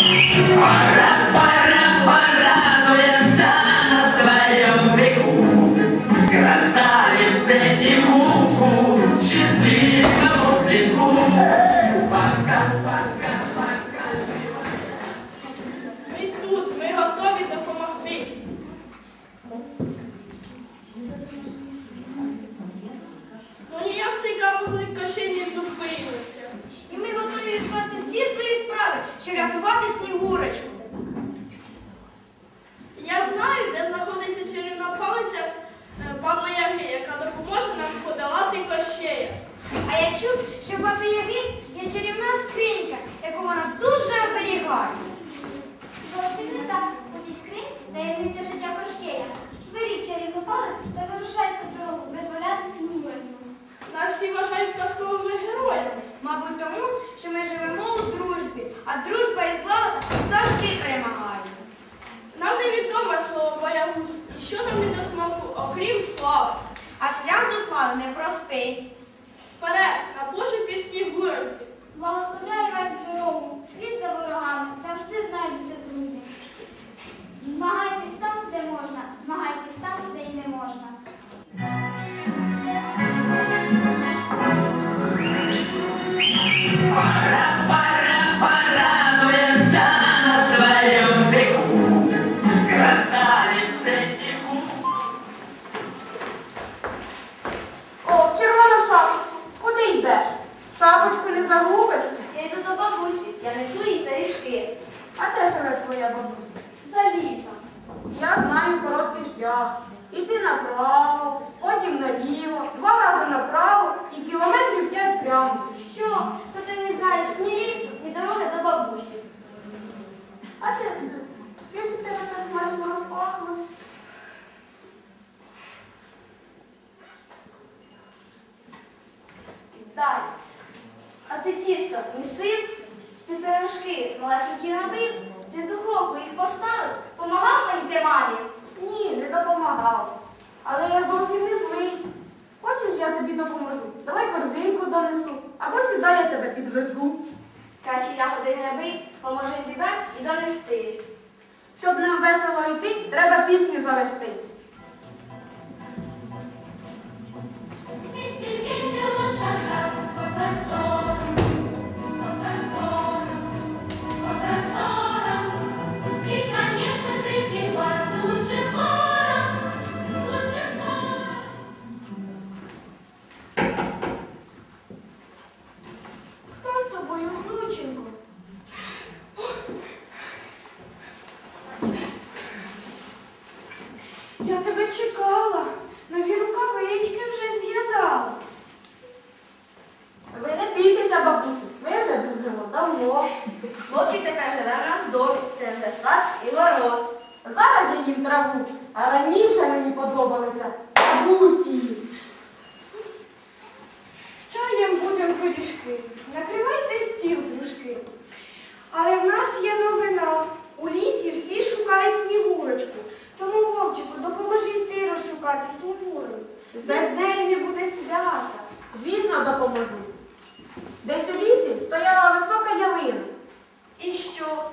Пора, пора, порадуем справи, щоб а дружба і злата завжди перемагає. Нам невідомо слово боягуз, і що нам не до смаку, окрім слави. А шлях до слави непростий. Вперед, на пошуки Снігуреньки. Благословляю вас в дорогу. слід за ворогами бабуся? За лісом. Я знаю короткий шлях. Іти направо, потім наліво, два рази направо і кілометрів п'ять прямо. Що? То ти не знаєш ні лісу, ні дороги до бабусі. А це щось у тебе так смачно розпахлось. Далі. А ти тісто місив, ти пирожки малесенькі робив, ти духовку їх поставив, помагав моїй мамі. Ні, не допомагав. Але я зовсім не злий. Хочеш, я тобі допоможу. Давай корзинку донесу, або сідай, я тебе підвезу. Каші ягоди бий, поможи зібрати і донести. Щоб нам весело йти, треба пісню завести. Тебе чекала. Нові рукавички вже зв'язала. Ви не бійтеся, бабусю, ми вже дружимо давно. Вовчик тепер живе в нас в домі, це вже сад і город. Зараз я їм траву, а раніше мені подобалися бабусі. З чаєм будемо пиріжки. Накривайте стіл, дружки. Але в нас є новина. Розшукати снігурочку. Без неї не буде свята. Звісно, допоможу. Десь у лісі стояла висока ялина. І що?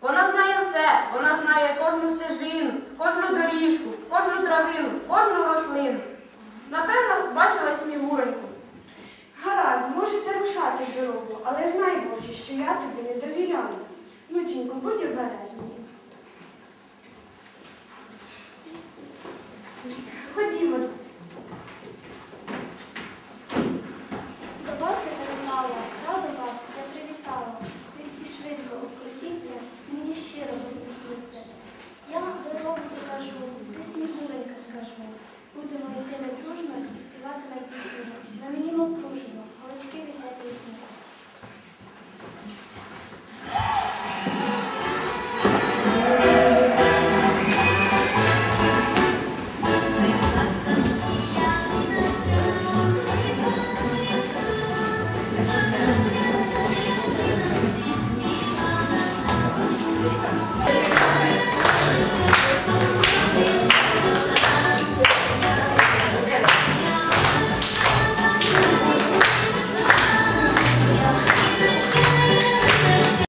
Вона знає все, вона знає кожну стежину, кожну доріжку, кожну травину, кожну рослину. Напевно, бачила снігуреньку. want to make this video.